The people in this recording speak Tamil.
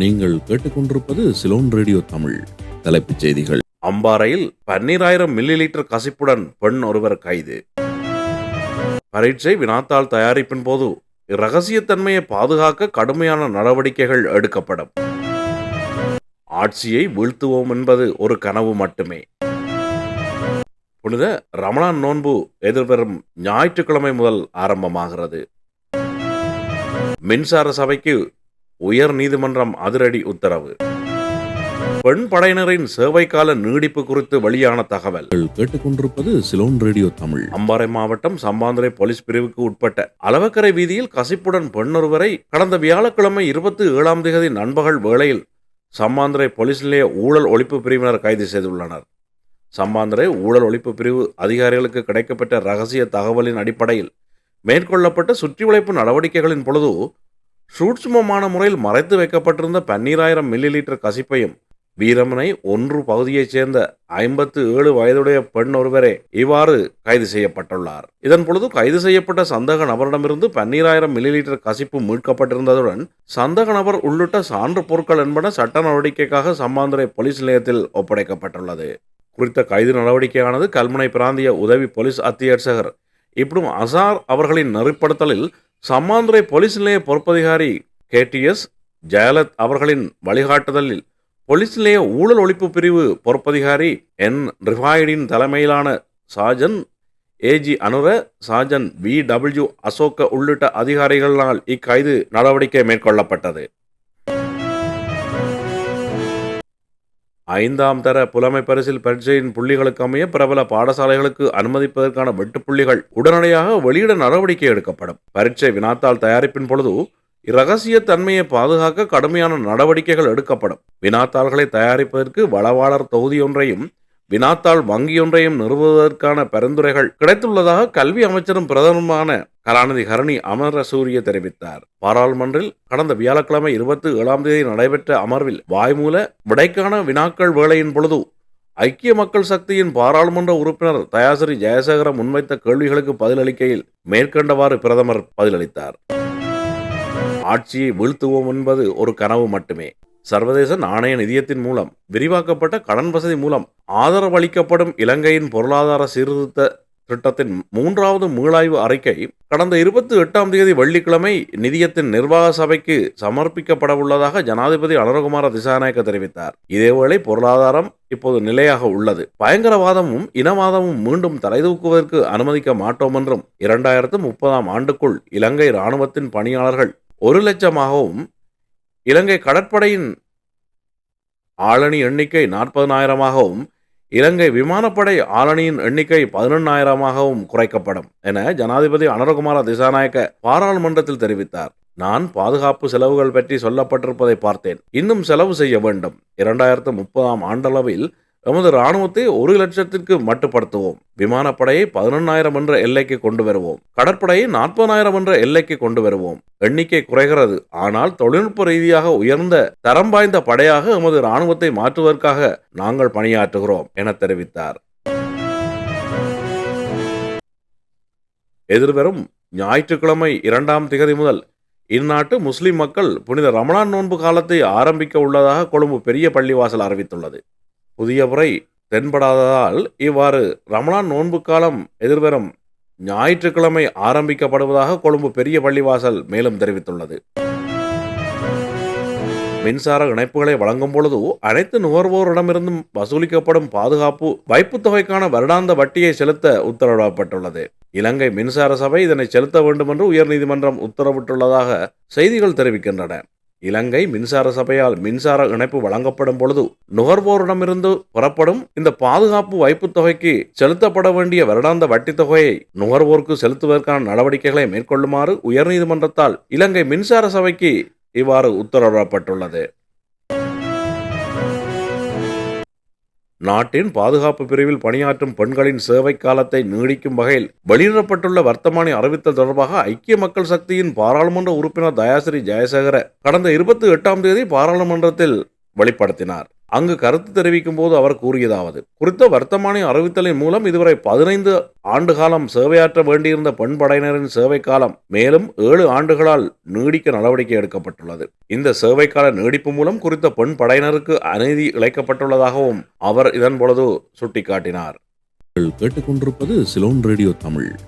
நீங்கள் கேட்டுக்கொண்டிருப்பது சிலோன் ரேடியோ தமிழ் தலைப்புச் செய்திகள். அம்பாறையில் பன்னிராயிரம் மில்லி லிட்டர் கசிப்புடன் பெண் ஒருவர் கைது. பரீட்சை வினாத்தாள் தயாரிப்பின் போது இரகசியத்தன்மையை பாதுகாக்க கடுமையான நடவடிக்கைகள் எடுக்கப்படும். ஆட்சியை வீழ்த்துவோம் என்பது ஒரு கனவு மட்டுமே. புனித ரமணான் நோன்பு எதிர்வரும் ஞாயிற்றுக்கிழமை முதல் ஆரம்பமாகிறது. மின்சார சபைக்கு உயர் நீதிமன்றம் அதிரடி உத்தரவு. பெண் படையினரின் சேவை கால நீடிப்பு குறித்து வெளியான தகவல். கேட்டுக்கொண்டிருப்பது சிலோன் ரேடியோ தமிழ். அம்பாறை மாவட்டம் சம்பாந்துறை போலீஸ் பிரிவுக்கு உட்பட்ட அளவக்கரை வீதியில் கசிப்புடன் பெண்ணொருவரை கடந்த வியாழக்கிழமை இருபத்தி ஏழாம் தேதி நண்பகல் வேளையில் சம்மாந்துறை போலீஸ் நிலைய ஊழல் ஒழிப்பு பிரிவினர் கைது செய்துள்ளனர். சம்பாந்துறை ஊழல் ஒழிப்பு பிரிவு அதிகாரிகளுக்கு கிடைக்கப்பட்ட ரகசிய தகவலின் அடிப்படையில் மேற்கொள்ளப்பட்ட சுற்றி வளைப்பு நடவடிக்கைகளின் பொழுது சூட்சுமமான முறையில் மறைத்து வைக்கப்பட்டிருந்த பன்னீராயிரம் மில்லி லிட்டர் கசிப்பையும் வீரமனை ஒன்று பகுதியைச் சேர்ந்த ஐம்பத்து ஏழு வயதுடைய பெண் ஒருவரே இவ்வாறு கைது செய்யப்பட்டுள்ளார். இதன் பொழுது கைது செய்யப்பட்ட சந்தக நபரிடமிருந்து பன்னீராயிரம் மில்லி லிட்டர் கசிப்பு மீட்கப்பட்டிருந்ததுடன் சந்தக நபர் உள்ளிட்ட சான்று பொருட்கள் என்பன சட்ட நடவடிக்கைக்காக சம்மாந்துறை போலீஸ் நிலையத்தில் ஒப்படைக்கப்பட்டுள்ளது. குறித்த கைது நடவடிக்கையானது கல்முனை பிராந்திய உதவி போலீஸ் அத்தியட்சகர் இப்படும் அசார் அவர்களின் நெறிப்படுத்தலில் சம்மாந்துறை போலீஸ் நிலைய பொறுப்பதிகாரி கேடிஎஸ் ஜெயலத் அவர்களின் வழிகாட்டுதலில் போலீஸ் நிலைய ஊழல் ஒழிப்பு பிரிவு பொறுப்பதிகாரி என். ரிஃபாயிடின் தலைமையிலான சாஜன் ஏஜி அனுர சாஜன் வி. டபிள்யூ. அசோக உள்ளிட்ட அதிகாரிகளால் இக்கைது நடவடிக்கை மேற்கொள்ளப்பட்டது. ஐந்தாம் தர புலமை பரிசில் பரீட்சையின் புள்ளிகளுக்கு அமைய பிரபல பாடசாலைகளுக்கு அனுமதிப்பதற்கான வெட்டுப்புள்ளிகள் உடனடியாக வெளியிட நடவடிக்கை எடுக்கப்படும். பரீட்சை வினாத்தாள் தயாரிப்பின் பொழுது இரகசிய தன்மையை பாதுகாக்க கடுமையான நடவடிக்கைகள் எடுக்கப்படும். வினாத்தாள்களை தயாரிப்பதற்கு வளவாளர் தொகுதியொன்றையும் வினாத்தாள் வங்கியொன்றையும் நிறுவுவதற்கான பரிந்துரைகள் கிடைத்துள்ளதாக கல்வி அமைச்சரும் பிரதமருமான கலாநிதி ஹரணி அமரசூரிய தெரிவித்தார். பாராளுமன்றில் கடந்த வியாழக்கிழமை இருபத்தி ஏழாம் தேதி நடைபெற்ற அமர்வில் வாய்மூல விடைக்கான வினாக்கள் வேளையின் பொழுது ஐக்கிய மக்கள் சக்தியின் பாராளுமன்ற உறுப்பினர் தயாசிரி ஜெயசேகர முன்வைத்த கேள்விகளுக்கு பதிலளிக்கையில் மேற்கண்டவாறு பிரதமர் பதிலளித்தார். ஆட்சியை வீழ்த்துவோம் என்பது ஒரு கனவு மட்டுமே. சர்வதேச நாணய நிதியத்தின் மூலம் விரிவாக்கப்பட்ட கடன் வசதி மூலம் ஆதரவளிக்கப்படும் இலங்கையின் பொருளாதார சீர்திருத்த திட்டத்தின் மூன்றாவது மீளாய்வு அறிக்கை கடந்த இருபத்தி எட்டாம் தேதி வெள்ளிக்கிழமை நிதியத்தின் நிர்வாக சபைக்கு சமர்ப்பிக்கப்பட உள்ளதாக ஜனாதிபதி அனுரகுமார திசாநாயக்க தெரிவித்தார். இதேவேளை பொருளாதாரம் இப்போது நிலையாக உள்ளது. பயங்கரவாதமும் இனவாதமும் மீண்டும் தலைதூக்குவதற்கு அனுமதிக்க மாட்டோம் என்றும் இரண்டாயிரத்து முப்பதாம் ஆண்டுக்குள் இலங்கை இராணுவத்தின் பணியாளர்கள் ஒரு லட்சமாகவும் இலங்கை கடற்படையின் ஆளணி எண்ணிக்கை நாற்பதனாயிரமாகவும் இலங்கை விமானப்படை ஆளணியின் எண்ணிக்கை பதினெண்ணாயிரமாகவும் குறைக்கப்படும் என ஜனாதிபதி அனுரகுமார திசாநாயக்க பாராளுமன்றத்தில் தெரிவித்தார். நான் பாதுகாப்பு செலவுகள் பற்றி சொல்லப்பட்டிருப்பதை பார்த்தேன். இன்னும் செலவு செய்ய வேண்டும். இரண்டாயிரத்து முப்பதாம் ஆண்டளவில் எமது இராணுவத்தை ஒரு லட்சத்திற்கு மட்டுப்படுத்துவோம். விமானப்படையை பதினொன்னாயிரம் என்ற எல்லைக்கு கொண்டு வருவோம். கடற்படையை நாற்பதாயிரம் என்ற எல்லைக்கு கொண்டு வருவோம். எண்ணிக்கை குறைகிறது. ஆனால் தொழில்நுட்ப ரீதியாக உயர்ந்த தரம் வாய்ந்த படையாக எமது இராணுவத்தை மாற்றுவதற்காக நாங்கள் பணியாற்றுகிறோம் என தெரிவித்தார். எதிர்வரும் ஞாயிற்றுக்கிழமை இரண்டாம் திகதி முதல் இந்நாட்டு முஸ்லிம் மக்கள் புனித ரமணான் நோன்பு காலத்தை ஆரம்பிக்க உள்ளதாக கொழும்பு பெரிய பள்ளிவாசல் அறிவித்துள்ளது. புதிய முறை தென்படாததால் இவ்வாறு ரமலான் நோன்பு காலம் எதிர்வரும் ஞாயிற்றுக்கிழமை ஆரம்பிக்கப்படுவதாக கொழும்பு பெரிய பள்ளிவாசல் மேலும் தெரிவித்துள்ளது. மின்சார இணைப்புகளை வழங்கும் பொழுது அனைத்து நுகர்வோரிடமிருந்தும் வசூலிக்கப்படும் பாதுகாப்பு வைப்புத் தொகைக்கான வருடாந்த வட்டியை செலுத்த உத்தரவிடப்பட்டுள்ளது. இலங்கை மின்சார சபை இதனை செலுத்த வேண்டும் என்று உயர்நீதிமன்றம் உத்தரவிட்டுள்ளதாக செய்திகள் தெரிவிக்கின்றன. இலங்கை மின்சார சபையால் மின்சார இணைப்பு வழங்கப்படும் பொழுது நுகர்வோரிடமிருந்து புறப்படும் இந்த பாதுகாப்பு வைப்புத் தொகைக்கு செலுத்தப்பட வேண்டிய வருடாந்த வட்டித் தொகையை நுகர்வோருக்கு செலுத்துவதற்கான நடவடிக்கைகளை மேற்கொள்ளுமாறு உயர்நீதிமன்றத்தால் இலங்கை மின்சார சபைக்கு இவ்வாறு உத்தரவிடப்பட்டுள்ளது. நாட்டின் பாதுகாப்பு பிரிவில் பணியாற்றும் பெண்களின் சேவை காலத்தை நீடிக்கும் வகையில் வெளியிடப்பட்டுள்ள வர்த்தமானி அறிவித்தல் தொடர்பாக ஐக்கிய மக்கள் சக்தியின் பாராளுமன்ற உறுப்பினர் தயாசிரி ஜெயசேகர கடந்த இருபத்தி எட்டாம் தேதி பாராளுமன்றத்தில் வெளிப்படுத்தினார். அங்கு கருத்து தெரிவிக்கும் போது அவர் கூறியதாவது குறித்த வர்த்தமானி அறிவித்தலின் மூலம் இதுவரை பதினைந்து ஆண்டு காலம் சேவையாற்ற வேண்டியிருந்த பெண்படையினரின் சேவை காலம் மேலும் ஏழு ஆண்டுகளால் நீடிக்க நடவடிக்கை எடுக்கப்பட்டுள்ளது. இந்த சேவைக்கால நீடிப்பு மூலம் குறித்த பெண் படையினருக்கு அநீதி இழைக்கப்பட்டுள்ளதாகவும் அவர் இதன் பொழுது சுட்டிக்காட்டினார். கேட்டுக்கொண்டிருப்பது சிலோன் ரேடியோ தமிழ்.